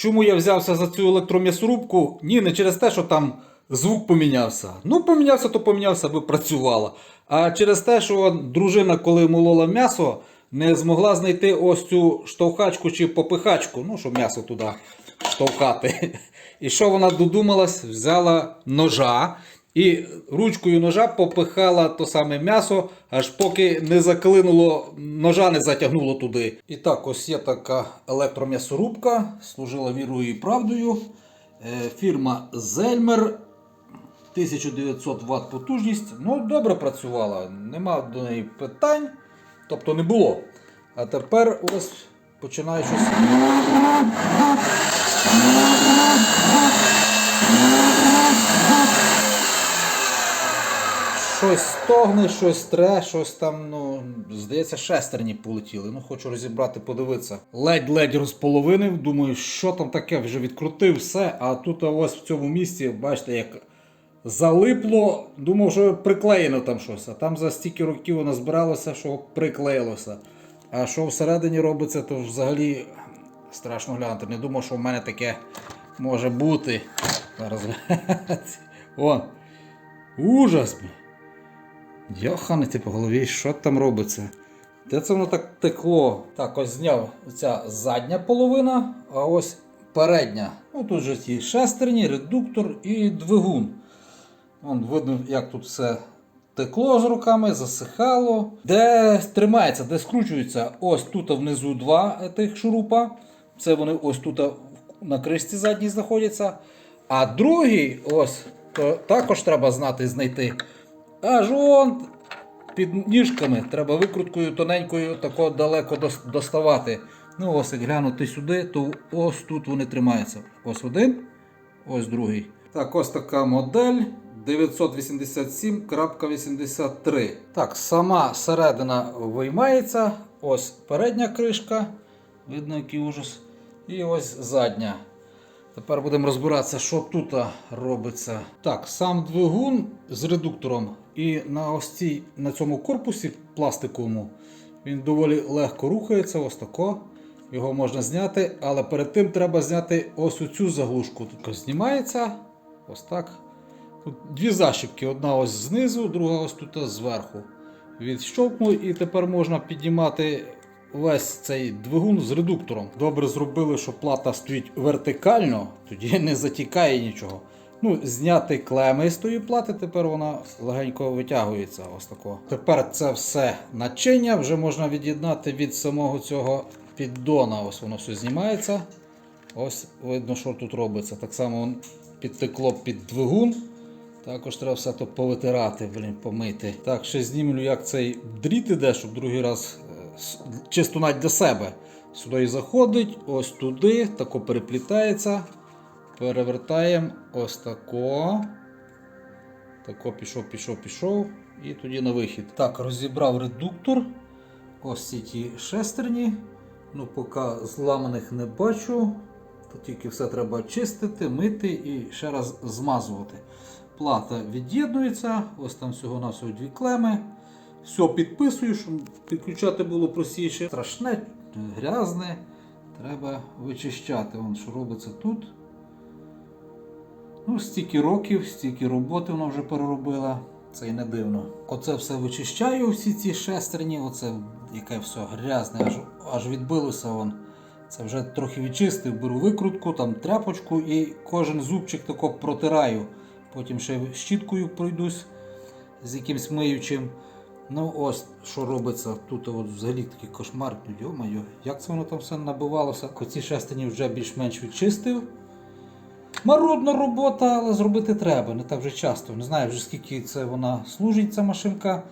Чому я взявся за цю електром'ясорубку? Ні, не через те, що там звук помінявся. Ну, помінявся, то помінявся, аби працювала. А через те, що дружина, коли молола м'ясо, не змогла знайти ось цю штовхачку чи попихачку, ну, щоб м'ясо туди штовхати. І що вона додумалась, взяла ножа і ручкою ножа попихала то саме м'ясо, аж поки не заклинуло, ножа не затягнуло туди. І так, ось є така електром'ясорубка, служила вірою і правдою. Е, Фірма Зельмер. 1900 Вт потужність. Ну, добре працювала, нема до неї питань. Тобто не було. А тепер ось починає щось. Щось стогне, щось тре, щось там, ну, здається, шестерні полетіли. Ну, хочу розібрати, подивитися. Ледь-ледь розполовинив, думаю, що там таке, вже відкрутив все, а тут ось в цьому місці, бачите, як залипло, думав, що приклеєно там щось, а там за стільки років воно збиралося, що приклеїлося. А що всередині робиться, то взагалі страшно глянути. Не думав, що в мене таке може бути. Зараз. О! Ужас! Блін. Йоханите по голові, що там робиться? Де це воно так текло? Так, ось зняв ця задня половина, а ось передня. Ну тут же ті шестерні, редуктор і двигун. Вон видно, як тут все текло з руками, засихало. Де тримається, де скручується, ось тут внизу два тих шурупа. Це вони ось тут на кришці задній знаходяться. А другий, ось, то також треба знати знайти. Аж он під ніжками треба викруткою тоненькою тако далеко доставати. Ну, ось як глянути сюди, то ось тут вони тримаються. Ось один, ось другий. Так, ось така модель 987.83. Так, сама середина виймається. Ось передня кришка. Видно, який ужас. І ось задня. Тепер будемо розбиратися, що тут робиться. Так, сам двигун з редуктором і на ось цій, на цьому корпусі пластиковому він доволі легко рухається, ось тако. Його можна зняти, але перед тим треба зняти ось цю заглушку. Тут знімається. Ось так. Тут дві защіпки, одна ось знизу, друга ось тут зверху. Відщовкнув і тепер можна піднімати весь цей двигун з редуктором. Добре зробили, що плата стоїть вертикально, тоді не затікає нічого. Ну, зняти клеми з тої плати, тепер вона легенько витягується. Ось тако. Тепер це все начиння вже можна від'єднати від самого цього піддона. Ось воно все знімається. Ось видно, що тут робиться. Так само підтекло під двигун. Також треба все то повитирати, блін, помити. Так, ще знімлю, як цей дріт іде, щоб другий раз е, чисто навіть для себе. Сюди і заходить, ось туди, тако переплітається. Перевертаємо ось тако. Тако пішов, пішов, пішов. І тоді на вихід. Так, розібрав редуктор. Ось ці ті шестерні. Ну, поки зламаних не бачу. То тільки все треба чистити, мити і ще раз змазувати. Плата від'єднується, ось там всього-навсього дві клеми. Все підписую, щоб підключати було простіше. Страшне, грязне. Треба вичищати. Вон, що робиться тут. Ну, стільки років, стільки роботи вона вже переробила. Це і не дивно. Оце все вичищаю, всі ці шестерні, оце яке все грязне, аж, аж відбилося вон. Це вже трохи відчистив, беру викрутку, там тряпочку і кожен зубчик тако протираю. Потім ще щіткою пройдусь з якимсь миючим. Ну ось що робиться. Тут от взагалі такий кошмар. Йо-моє, як це воно там все набивалося? Оці шестині вже більш-менш відчистив. Марудна робота, але зробити треба, не так вже часто. Не знаю вже скільки це вона служить, ця машинка.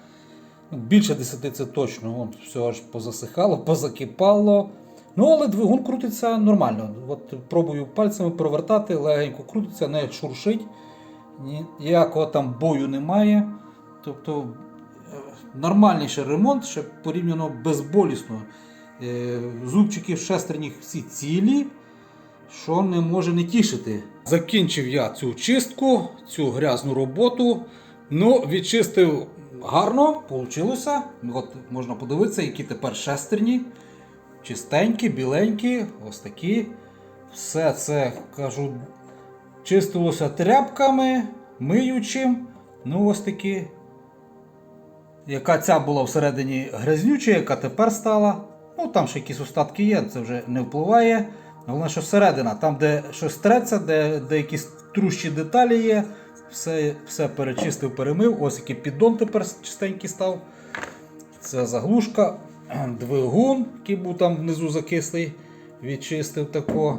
Ну, Більше 10 це точно. Вон, все аж позасихало, позакипало. Ну, але двигун крутиться нормально. От пробую пальцями провертати, легенько крутиться, не шуршить. Ніякого там бою немає. Тобто е, нормальніший ремонт, ще порівняно безболісно. Е, Зубчики шестерні всі цілі, що не може не тішити. Закінчив я цю чистку, цю грязну роботу. Ну, відчистив гарно, вийшло. От можна подивитися, які тепер шестерні. Чистенькі, біленькі, ось такі. Все це, кажу, чистилося тряпками, миючим. Ну, ось такі. Яка ця була всередині грязнюча, яка тепер стала. Ну, там ще якісь остатки є, це вже не впливає. Головне, що всередина, там, де щось треться, де, де якісь трущі деталі є, все, все перечистив, перемив. Ось який піддон тепер чистенький став. Це заглушка, двигун, який був там внизу закислий, відчистив тако.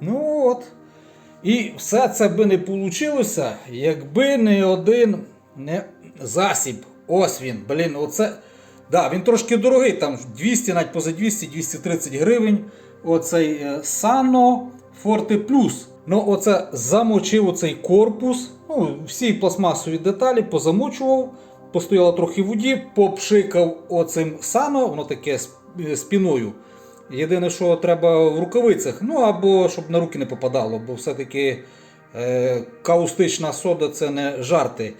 Ну от. І все це би не вийшло, якби не один не засіб. Ось він. Блін, оце. Да, він трошки дорогий, там 200, навіть поза 200-230 гривень. Оцей е, Sano Forte Plus. Ну, оце замочив оцей корпус. Ну, всі пластмасові деталі позамочував, постояло трохи в воді, попшикав оцим Sano, воно таке е, спіною. Єдине, що треба в рукавицях, ну або щоб на руки не попадало, бо все-таки е, каустична сода це не жарти.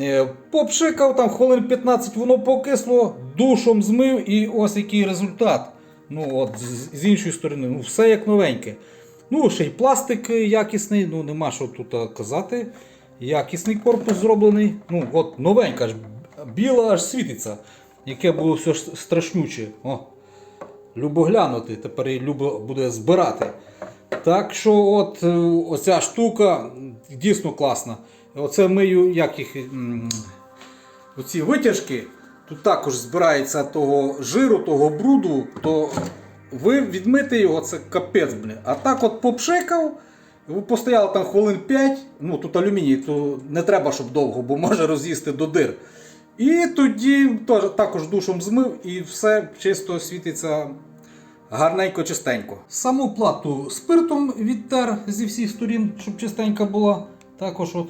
Е, попшикав там хвилин 15, воно покисло, душом змив і ось який результат. Ну от з, з іншої сторони, ну все як новеньке. Ну, ще й пластик якісний, ну нема що тут казати. Якісний корпус зроблений. Ну, от новенька ж, біла аж світиться. Яке було все страшнюче. О, любо глянути, тепер її любо буде збирати. Так що, от е, оця штука дійсно класна. Оце мию як їх. Оці витяжки. Тут також збирається того жиру, того бруду, то ви відмити його, це капець, блін. А так от попшикав, ви постояли там хвилин 5, ну тут алюміній, то не треба, щоб довго, бо може роз'їсти до дир. І тоді також душом змив і все чисто світиться гарненько, чистенько. Саму плату спиртом відтер зі всіх сторін, щоб чистенька була. Також от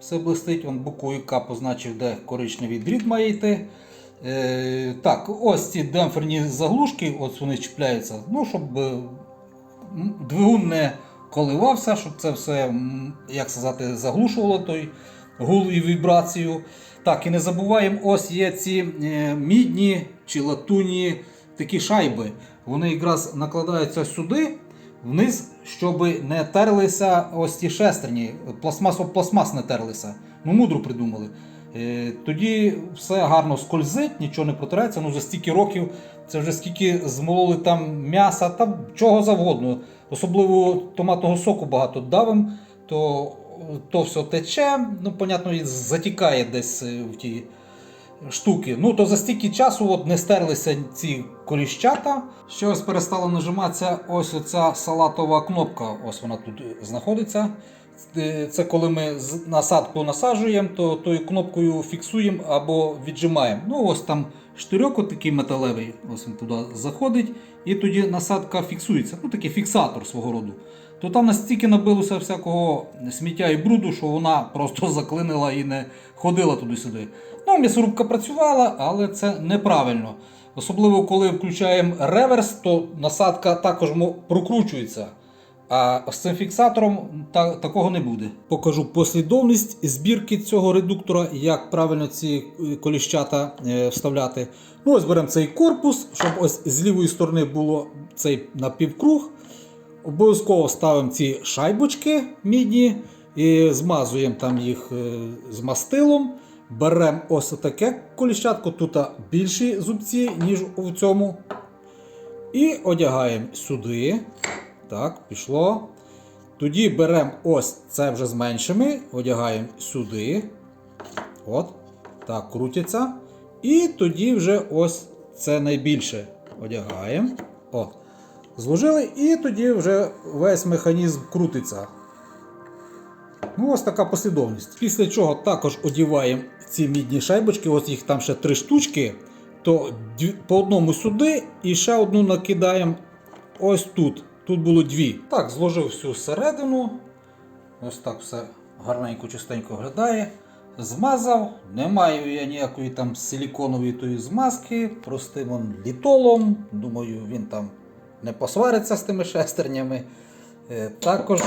все блистить, вон буквою К позначив, де коричневий дріт має йти. Е, так, ось ці демпферні заглушки, ось вони чіпляються, ну, щоб е, двигун не коливався, щоб це все, як сказати, заглушувало той гул і вібрацію. Так, і не забуваємо, ось є ці е, мідні чи латунні такі шайби. Вони якраз накладаються сюди, вниз, щоб не терлися ось ті шестерні, пластмас об пластмас не терлися. Ну, мудро придумали. Е, Тоді все гарно скользить, нічого не протирається. Ну за стільки років це вже скільки змололи там м'яса, там чого завгодно. Особливо томатного соку багато давим, то, то все тече, ну, понятно, і затікає десь е, в ті штуки. Ну, то за стільки часу от не стерлися ці коліщата. Ще ось нажиматися ось оця салатова кнопка. Ось вона тут знаходиться. Е, Це коли ми насадку насаджуємо, то тою кнопкою фіксуємо або віджимаємо. Ну, ось там штирьок такий металевий, ось він туди заходить, і тоді насадка фіксується. Ну, такий фіксатор свого роду. То там настільки набилося всякого сміття і бруду, що вона просто заклинила і не ходила туди-сюди. Ну, м'ясорубка працювала, але це неправильно. Особливо коли включаємо реверс, то насадка також прокручується. А з цим фіксатором та, такого не буде. Покажу послідовність збірки цього редуктора, як правильно ці е, коліщата е, вставляти. Ну, ось беремо цей корпус, щоб ось з лівої сторони було цей напівкруг. Обов'язково ставимо ці шайбочки мідні і змазуємо там їх е, з мастилом. Беремо ось таке коліщатко, тут більші зубці, ніж у цьому. І одягаємо сюди. Так, пішло. Тоді беремо ось це вже з меншими, одягаємо сюди. От. Так, крутяться. І тоді вже ось це найбільше одягаємо. От. Зложили, і тоді вже весь механізм крутиться. Ну, ось така послідовність. Після чого також одіваємо ці мідні шайбочки, ось їх там ще три штучки. То по одному сюди і ще одну накидаємо ось тут. Тут було дві. Так, зложив всю середину. Ось так все гарненько, чистенько виглядає. Змазав. Не маю я ніякої там силіконової тої змазки. Простим он літолом. Думаю, він там не посвариться з тими шестернями. Е, Також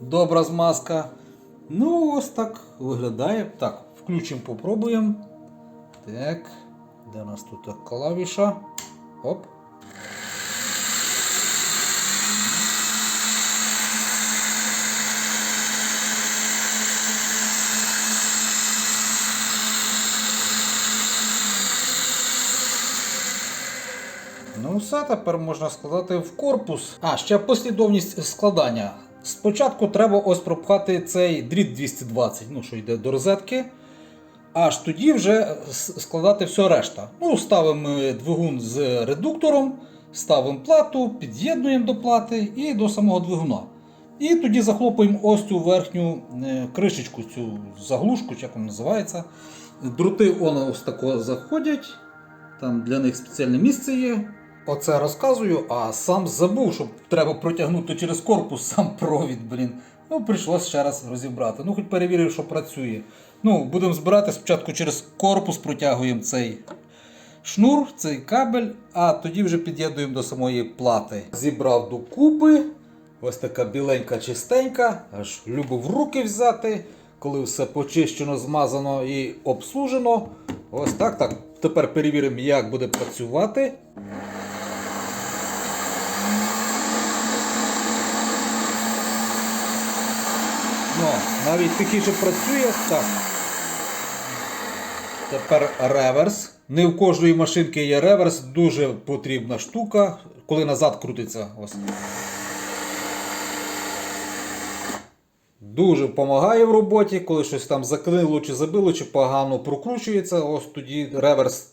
добра змазка. Ну, ось так виглядає. Так, включимо, попробуємо. Так, де у нас тут клавіша? Оп. Все, тепер можна складати в корпус. А, ще послідовність складання. Спочатку треба ось пропхати цей дріт 220, ну що йде до розетки. Аж тоді вже складати все решта. Ну, ставимо двигун з редуктором, ставимо плату, під'єднуємо до плати і до самого двигуна. І тоді захлопуємо ось цю верхню е, кришечку, цю заглушку, як вона називається. Друти ось тако заходять. Там для них спеціальне місце є. Оце розказую, а сам забув, що треба протягнути через корпус сам провід, блін. Ну, прийшлося ще раз розібрати. Ну, хоч перевірив, що працює. Ну, будемо збирати спочатку через корпус протягуємо цей шнур, цей кабель, а тоді вже під'єднуємо до самої плати. Зібрав докупи. Ось така біленька чистенька, аж любив руки взяти, коли все почищено, змазано і обслужено. Ось так, так. Тепер перевіримо, як буде працювати. Навіть тихіше працює. Так. Тепер реверс. Не в кожної машинки є реверс, дуже потрібна штука, коли назад крутиться. Ось. Дуже допомагає в роботі, коли щось там заклинило чи забило, чи погано прокручується. Ось тоді реверс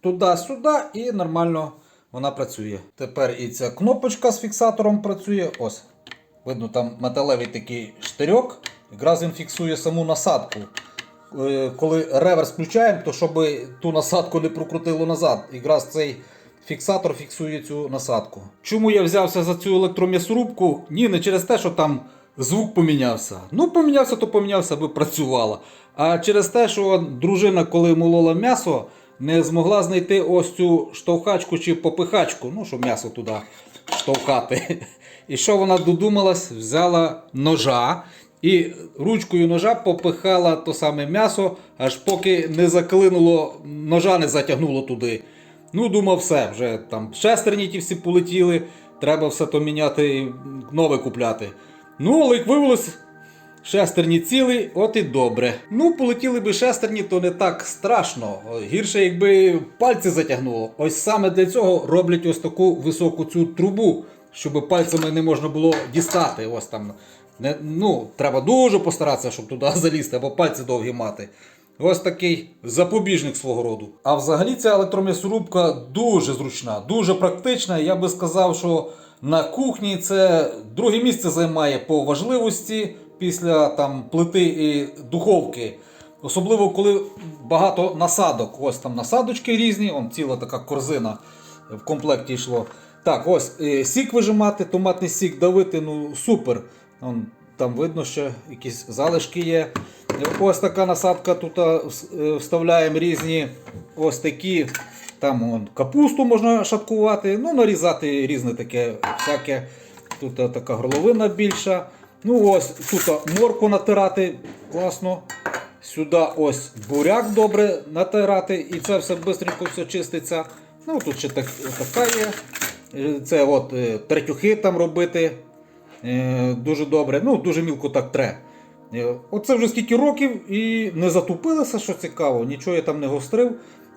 туди-сюди і нормально вона працює. Тепер і ця кнопочка з фіксатором працює. Ось. Видно, там металевий такий штирьок. Якраз він фіксує саму насадку. Е, Коли реверс включаємо, то щоб ту насадку не прокрутило назад. Якраз цей фіксатор фіксує цю насадку. Чому я взявся за цю електром'ясорубку? Ні, не через те, що там звук помінявся. Ну, помінявся, то помінявся, аби працювала. А через те, що дружина, коли молола м'ясо, не змогла знайти ось цю штовхачку чи попихачку, ну, щоб м'ясо туди штовхати. І що вона додумалась, взяла ножа і ручкою ножа попихала то саме м'ясо, аж поки не заклинуло, ножа не затягнуло туди. Ну, думав, все, вже там шестерні ті всі полетіли, треба все то міняти і нове купляти. Ну, але як виявилось, шестерні цілий, от і добре. Ну, полетіли би шестерні, то не так страшно. Гірше, якби пальці затягнуло. Ось саме для цього роблять ось таку високу цю трубу, щоб пальцями не можна було дістати. Ось там. Не, ну, треба дуже постаратися, щоб туди залізти, або пальці довгі мати. Ось такий запобіжник свого роду. А взагалі ця електром'ясорубка дуже зручна, дуже практична. Я би сказав, що на кухні це друге місце займає по важливості після там плити і духовки. Особливо коли багато насадок. Ось там насадочки різні, он ціла така корзина в комплекті йшло. Так, ось е, сік вижимати, томатний сік давити, ну супер. Он, там видно, що якісь залишки є. Ось така насадка тут вс- е, вставляємо різні ось такі. Там он, капусту можна шаткувати, ну нарізати різне таке всяке. Тут така горловина більша. Ну ось тут морку натирати класно. Сюди ось буряк добре натирати, і це все швидко все чиститься. Ну тут ще так, така є. Е, Це от е, третюхи там робити. Е, Дуже добре. Ну, дуже мілко так тре. Е, Оце вже скільки років і не затупилося, що цікаво, нічого я там не гострив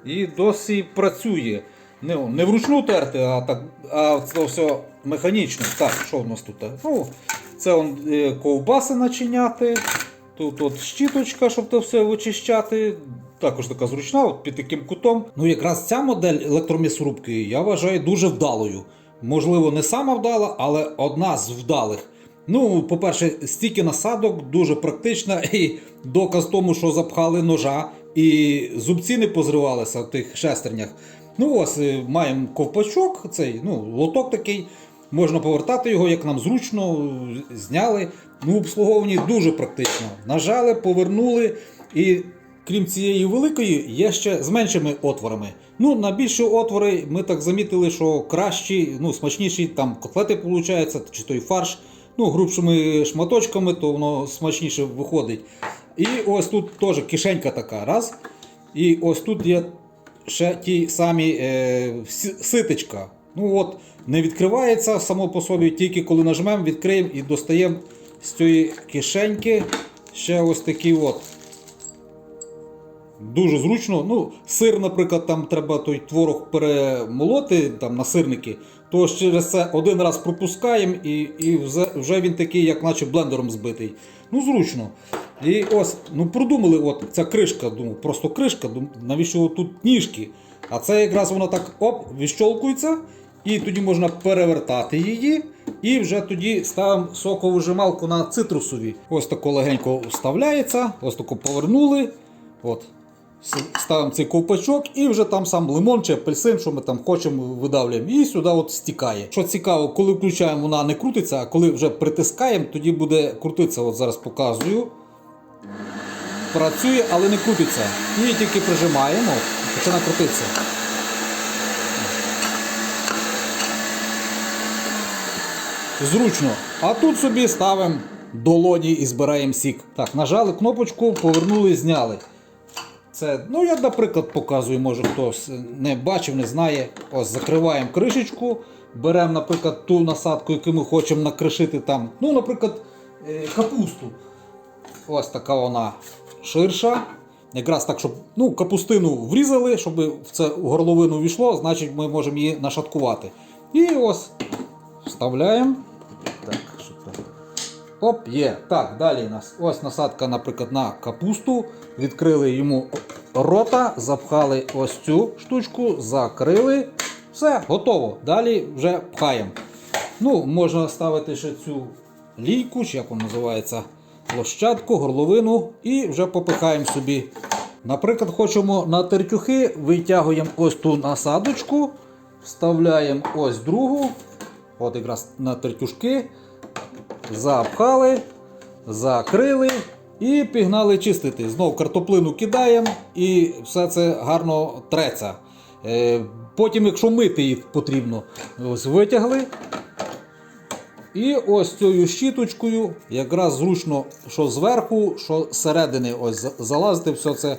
і досі працює. Не, не вручну терти, а так, а це все механічно. Так, що в нас тут? Ну, це он, е, ковбаси начиняти. Тут от щіточка, щоб це все вичищати. Також така зручна, от під таким кутом. Ну, якраз ця модель електром'ясорубки я вважаю дуже вдалою. Можливо, не сама вдала, але одна з вдалих. Ну, по-перше, стільки насадок, дуже практична, і доказ тому, що запхали ножа, і зубці не позривалися в тих шестернях. Ну ось е, маємо ковпачок, цей ну, лоток такий. Можна повертати його, як нам зручно, зняли. Ну, обслуговувані дуже практично. Нажали, повернули. І крім цієї великої, є ще з меншими отворами. Ну, на більші отвори ми так замітили, що кращі, ну, смачніші там котлети виходять, чи той фарш. Ну, грубшими шматочками, то воно смачніше виходить. І ось тут теж кишенька така. раз. І ось тут є ще ті самі е, ситечка. Ну от, не відкривається само по собі, тільки коли нажмемо, відкриємо і достаємо з цієї кишеньки ще ось такі от Дуже зручно. Ну, сир, наприклад, там треба той творог перемолоти там, на сирники, то через це один раз пропускаємо і, і вже- він такий, як наче блендером збитий. Ну, зручно. І ось, ну продумали, от ця кришка, думаю, просто кришка, дум- навіщо тут ніжки? А це якраз воно так оп, відщолкується, і тоді можна перевертати її. І вже тоді ставимо сокову соковижималку на цитрусові. Ось тако легенько вставляється, ось тако повернули. От. Ставимо цей ковпачок і вже там сам лимон чи апельсин, що ми там хочемо, видавлюємо. І сюди от стікає. Що цікаво, коли включаємо, вона не крутиться, а коли вже притискаємо, тоді буде крутитися. От зараз показую. Працює, але не крутиться. І тільки прижимаємо, починає крутитися. Зручно. А тут собі ставимо долоні і збираємо сік. Так, нажали кнопочку, повернули, зняли. Це, ну я, наприклад, показую, може хтось не бачив, не знає. Ось закриваємо кришечку, беремо, наприклад, ту насадку, яку ми хочемо накришити там. Ну, наприклад, е, капусту. Ось така вона ширша. Якраз так, щоб ну, капустину врізали, щоб в це горловину війшло, значить ми можемо її нашаткувати. І ось вставляємо. Оп, є. Так, далі нас ось насадка, наприклад, на капусту. Відкрили йому рота, запхали ось цю штучку, закрили. Все, готово. Далі вже пхаємо. Ну, можна ставити ще цю лійку, чи як вона називається, площадку, горловину і вже попихаємо собі. Наприклад, хочемо на тертюхи, витягуємо ось ту насадочку, вставляємо ось другу, от якраз на тертюшки, запхали, закрили і пігнали чистити. Знову картоплину кидаємо і все це гарно треться. Е, Потім, якщо мити їх потрібно, ось витягли. І ось цією щіточкою якраз зручно, що зверху, що зсередини ось залазити, все це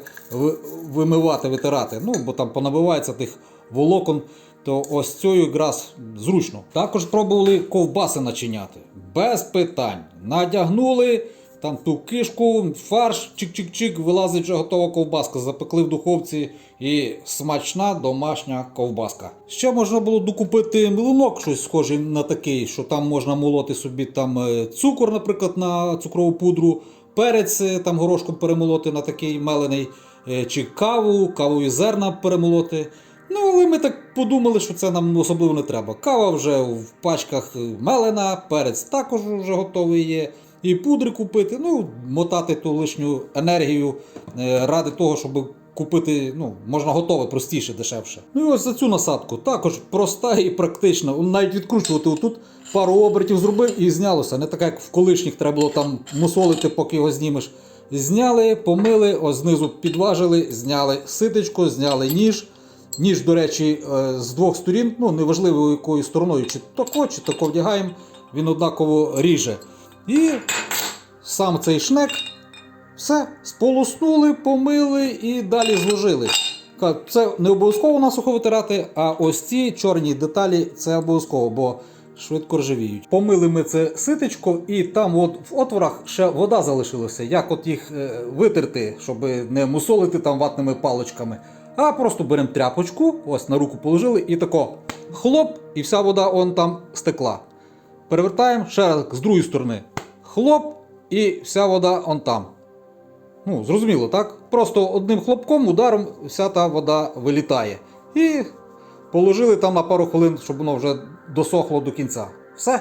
вимивати, витирати. Ну, бо там понабивається тих волокон, то ось цією якраз зручно. Також пробували ковбаси начиняти. Без питань. Надягнули там ту кишку, фарш, чик-чик-чик, вилазить вже готова ковбаска. Запекли в духовці і смачна домашня ковбаска. Ще можна було докупити млинок, щось схоже на такий, що там можна молоти собі там е, цукор, наприклад, на цукрову пудру, перець е, там горошком перемолоти на такий мелений, е, чи каву, кавові зерна перемолоти. Ну, але ми так подумали, що це нам особливо не треба. Кава вже в пачках мелена, перець також вже готовий є. І пудри купити, ну, мотати ту лишню енергію е, ради того, щоб купити, ну, можна готове, простіше, дешевше. Ну і ось за цю насадку також проста і практична. Навіть відкручувати отут пару обертів зробив і знялося. Не так, як в колишніх треба було там мусолити, поки його знімеш. Зняли, помили, ось знизу підважили, зняли ситечко, зняли ніж. Ніж, до речі, е, з двох сторін, ну неважливо якою стороною, чи тако, чи тако вдягаємо, він однаково ріже. І сам цей шнек, все, сполоснули, помили і далі зложили. Це не обов'язково насухо витирати, а ось ці чорні деталі це обов'язково, бо швидко ржавіють. Помили ми це ситечко, і там от в отворах ще вода залишилася. Як от їх е, витерти, щоб не мусолити там ватними паличками. А просто беремо тряпочку, ось на руку положили, і тако хлоп, і вся вода он там стекла. Перевертаємо ще раз з другої сторони. Хлоп, і вся вода он там. Ну, зрозуміло, так? Просто одним хлопком, ударом вся та вода вилітає. І положили там на пару хвилин, щоб воно вже досохло до кінця. Все.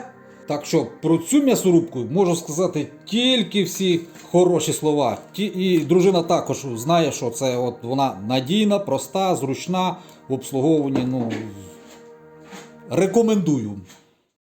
Так що про цю м'ясорубку можу сказати тільки всі хороші слова. Ті, і дружина також знає, що це от вона надійна, проста, зручна в обслуговуванні. Ну, рекомендую.